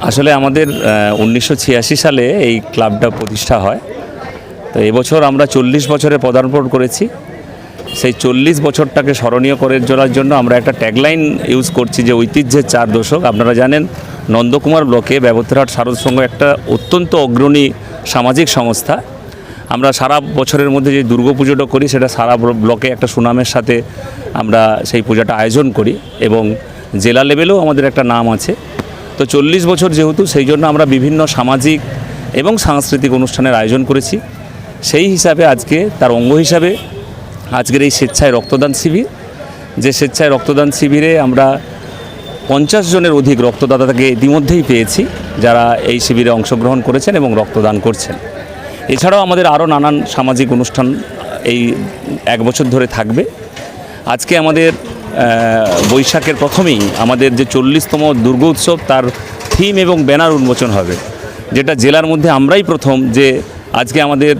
আসলে আমাদের উনিশশো ছিয়াশি সালে এই ক্লাবটা প্রতিষ্ঠা হয়। তো এবছর আমরা চল্লিশ বছরে পদার্পণ করেছি। সেই চল্লিশ বছরটাকে স্মরণীয় করে চলার জন্য আমরা একটা ট্যাগলাইন ইউজ করছি যে ঐতিহ্যের চার দশক। আপনারা জানেন, নন্দকুমার ব্লকে ব্যবহারহাট শারদ সংঘ একটা অত্যন্ত অগ্রণী সামাজিক সংস্থা। আমরা সারা বছরের মধ্যে যে দুর্গাপুজোটা করি, সেটা সারা ব্ল- ব্লকে একটা সুনামের সাথে আমরা সেই পূজাটা আয়োজন করি এবং জেলা লেভেলেও আমাদের একটা নাম আছে। তো চল্লিশ বছর যেহেতু, সেই জন্য আমরা বিভিন্ন সামাজিক এবং সাংস্কৃতিক অনুষ্ঠানের আয়োজন করেছি। সেই হিসাবে আজকে তার অঙ্গ হিসাবে আজকের এই স্বেচ্ছায় রক্তদান শিবির। যে স্বেচ্ছায় রক্তদান শিবিরে আমরা পঞ্চাশ জনের অধিক রক্তদাতাকে ইতিমধ্যেই পেয়েছি, যারা এই শিবিরে অংশগ্রহণ করেছেন এবং রক্তদান করছেন। এছাড়াও আমাদের আরও নানান সামাজিক অনুষ্ঠান এই এক বছর ধরে থাকবে। আজকে আমাদের বৈশাখের প্রথমেই আমাদের যে চল্লিশতম দুর্গোৎসব তার থিম এবং ব্যানার উন্মোচন হবে। যেটা জেলার মধ্যে আমরাই প্রথম যে আজকে আমাদের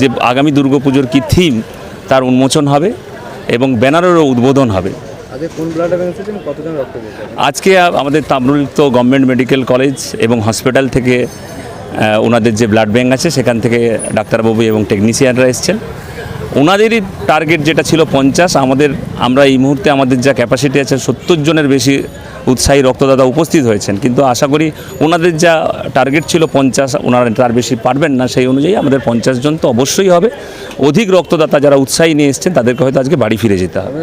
যে আগামী দুর্গাপুজোর কী থিম তার উন্মোচন হবে এবং ব্যানারেরও উদ্বোধন হবে। আজকে আমাদের তাম্রলিপ্ত গভর্নমেন্ট মেডিকেল কলেজ এবং হসপিটাল থেকে ওনাদের যে ব্লাড ব্যাঙ্ক আছে সেখান থেকে ডাক্তারবাবু এবং টেকনিশিয়ানরা এসছেন। ওনাদেরই টার্গেট যেটা ছিল পঞ্চাশ আমাদের আমরা এই মুহূর্তে আমাদের যা ক্যাপাসিটি আছে সত্তর জনের বেশি উৎসাহী রক্তদাতা উপস্থিত হয়েছেন। কিন্তু আশা করি ওনাদের যা টার্গেট ছিল পঞ্চাশ ওনারা তার বেশি পারবেন না সেই অনুযায়ী আমাদের পঞ্চাশ জন তো অবশ্যই হবে। অধিক রক্তদাতা যারা উৎসাহী নিয়ে এসছেন তাদেরকে হয়তো আজকে বাড়ি ফিরে যেতে হবে।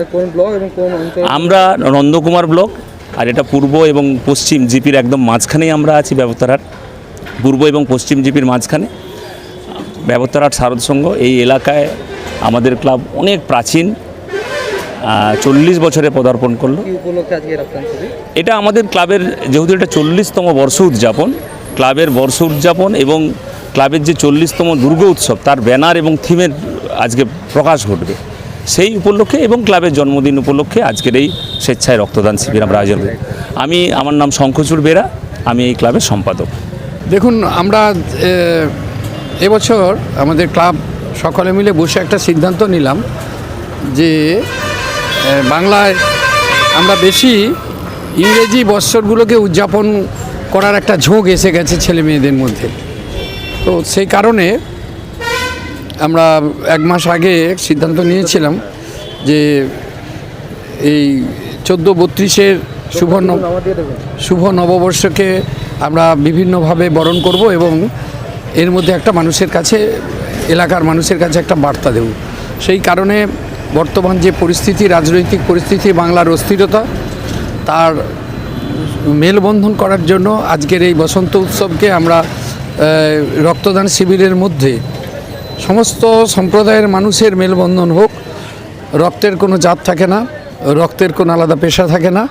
আমরা নন্দকুমার ব্লক আর এটা পূর্ব এবং পশ্চিম জিপির একদম মাঝখানেই আমরা আছি ব্যবতারহাট। পূর্ব এবং পশ্চিম জিপির মাঝখানে। ব্যবতারহাট শারদ সংঘ এই এলাকায় আমাদের ক্লাব অনেক প্রাচীন চল্লিশ বছরে পদার্পণ করল। আজকে এটা আমাদের ক্লাবের যেহেতু এটা চল্লিশতম বর্ষ উদযাপন ক্লাবের বর্ষ উদযাপন এবং ক্লাবের যে চল্লিশতম দুর্গ উৎসব তার ব্যানার এবং থিমের আজকে প্রকাশ ঘটবে। সেই উপলক্ষে এবং ক্লাবের জন্মদিন উপলক্ষে আজকের এই স্বেচ্ছায় রক্তদান শিবির আমরা আয়োজন করি। আমি আমার নাম শঙ্খচূড় বেরা আমি এই ক্লাবের সম্পাদক। দেখুন আমরা এবছর আমাদের ক্লাব সকলে মিলে বসে একটা সিদ্ধান্ত নিলাম যে বাংলায় আমরা বেশি ইংরেজি বৎসরগুলোকে উদযাপন করার একটা ঝোঁক এসে গেছে ছেলে মেয়েদের মধ্যে। তো সেই কারণে আমরা এক মাস আগে সিদ্ধান্ত নিয়েছিলাম যে এই চোদ্দ বত্রিশের শুভ শুভ নববর্ষকে আমরা বিভিন্নভাবে বরণ করব এবং এর মধ্যে একটা মানুষের কাছে এলাকার মানুষের কাছে একটা বার্তা দেব। সেই কারণে বর্তমান যে পরিস্থিতি, রাজনৈতিক পরিস্থিতি, বাংলার অস্থিরতা, তার মেলবন্ধন করার জন্য আজকের এই বসন্ত উৎসবকে আমরা রক্তদান শিবিরের মধ্যে সমস্ত সম্প্রদায়ের মানুষের মেলবন্ধন হোক। রক্তের কোনো জাত থাকে না, রক্তের কোনো আলাদা পেশা থাকে না,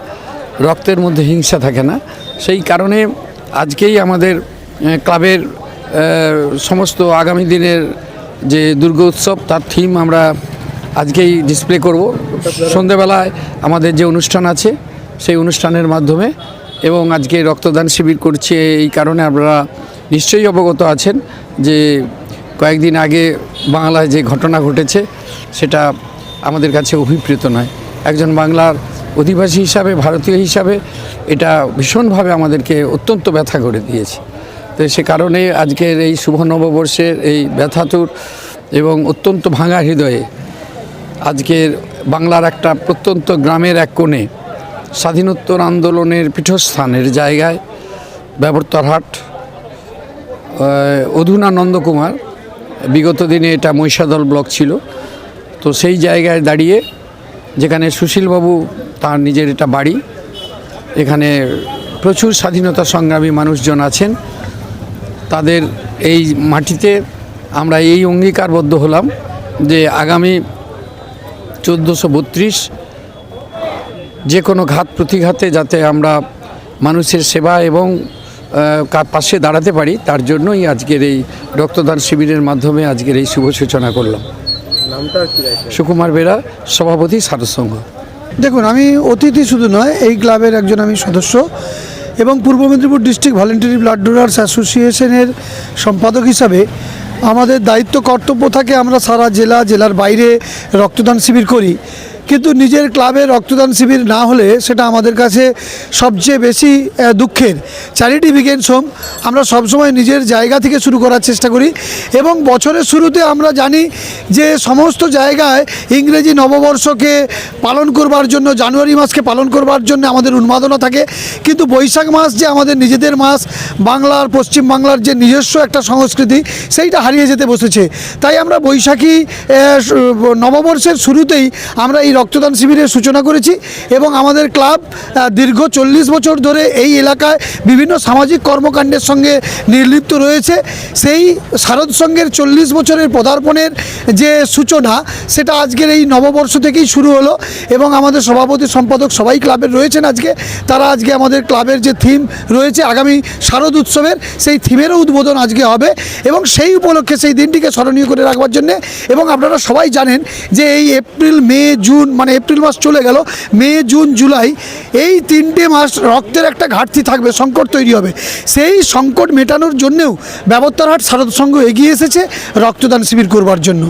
রক্তের মধ্যে হিংসা থাকে না। সেই কারণে আজকেই আমাদের ক্লাবের সমস্ত আগামী দিনের যে দুর্গা উৎসব, তার থিম আমরা আজকেই ডিসপ্লে করব। সন্ধেবেলায় আমাদের যে অনুষ্ঠান আছে, সেই অনুষ্ঠানের মাধ্যমে এবং আজকে রক্তদান শিবির করছে এই কারণে আপনারা নিশ্চয়ই অবগত আছেন যে কয়েকদিন আগে বাংলায় যে ঘটনা ঘটেছে, সেটা আমাদের কাছে অভিপ্রেত নয়। একজন বাংলার অধিবাসী হিসাবে, ভারতীয় হিসাবে এটা ভীষণভাবে আমাদেরকে অত্যন্ত ব্যথা করে দিয়েছে। তো সে কারণে আজকের এই শুভ নববর্ষের এই ব্যথাতুর এবং অত্যন্ত ভাঙা হৃদয়ে আজকের বাংলার একটা প্রত্যন্ত গ্রামের এক কোণে স্বাধীনোত্তর আন্দোলনের পীঠস্থানের জায়গায় ব্যবর্তরহাট অধুনা নন্দকুমার, বিগত দিনে এটা মহিষাদল ব্লক ছিল। তো সেই জায়গায় দাঁড়িয়ে যেখানে সুশীলবাবু তার নিজের এটা বাড়ি, এখানে প্রচুর স্বাধীনতা সংগ্রামী মানুষজন আছেন। তাদের এই মাটিতে আমরা এই অঙ্গীকারবদ্ধ হলাম যে আগামী চোদ্দোশো বত্রিশ যে কোনো ঘাত প্রতিঘাতে যাতে আমরা মানুষের সেবা এবং পাশে দাঁড়াতে পারি তার জন্যই আজকের এই রক্তদান শিবিরের মাধ্যমে আজকের এই শুভ সূচনা করলাম। সুকুমার বেরা সভাপতি সারসংঘ। দেখুন আমি অতিথি শুধু নয় এই ক্লাবের একজন আমি সদস্য। এবং Purba Medinipur district voluntary blood donors অ্যাসোসিয়েশনের সম্পাদক হিসাবে আমাদের দায়িত্ব কর্তব্য থাকে আমরা সারা জেলা, জেলার বাইরে রক্তদান শিবির করি। কিন্তু নিজের ক্লাবে রক্তদান শিবির না হলে সেটা আমাদের কাছে সবচেয়ে বেশি দুঃখের। চ্যারিটি বিগেন্স হোম আমরা সবসময় নিজের জায়গা থেকে শুরু করার চেষ্টা করি এবং বছরের শুরুতে আমরা জানি যে সমস্ত জায়গায় ইংরেজি নববর্ষকে পালন করবার জন্য, জানুয়ারি মাসকে পালন করবার জন্য আমাদের উন্মাদনা থাকে। কিন্তু বৈশাখ মাস যে আমাদের নিজেদের মাস, বাংলার পশ্চিম বাংলার যে নিজস্ব একটা সংস্কৃতি, সেইটা হারিয়ে যেতে বসেছে। তাই আমরা বৈশাখী নববর্ষের শুরুতেই আমরা এই রক্তদান শিবিরের সূচনা করেছি এবং আমাদের ক্লাব দীর্ঘ চল্লিশ বছর ধরে এই এলাকায় বিভিন্ন সামাজিক কর্মকাণ্ডের সঙ্গে নির্লিপ্ত রয়েছে। সেই শারদ সংঘের চল্লিশ বছরের পদার্পণের যে সূচনা, সেটা আজকের এই নববর্ষ থেকেই শুরু হলো এবং আমাদের সভাপতি সম্পাদক সবাই ক্লাবের রয়েছেন আজকে। তারা আজকে আমাদের ক্লাবের যে থিম রয়েছে আগামী শারদ উৎসবের, সেই থিমেরও উদ্বোধন আজকে হবে এবং সেই উপলক্ষে সেই দিনটিকে স্মরণীয় করে রাখবার জন্যে এবং আপনারা সবাই জানেন যে এই এপ্রিল, মে, জুন মানে এপ্রিল মাস চলে গেল, মে, জুন, জুলাই, এই তিনটে মাস রক্তের একটা ঘাটতি থাকবে, সংকট তৈরি হবে। সেই সংকট মেটানোর জন্যেও ব্যবত্তারহাট শারদ সংঘ এগিয়ে এসেছে রক্তদান শিবির করবার জন্য।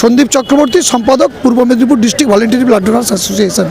সন্দীপ চক্রবর্তী, সম্পাদক, Purba Medinipur district voluntary blood donors association.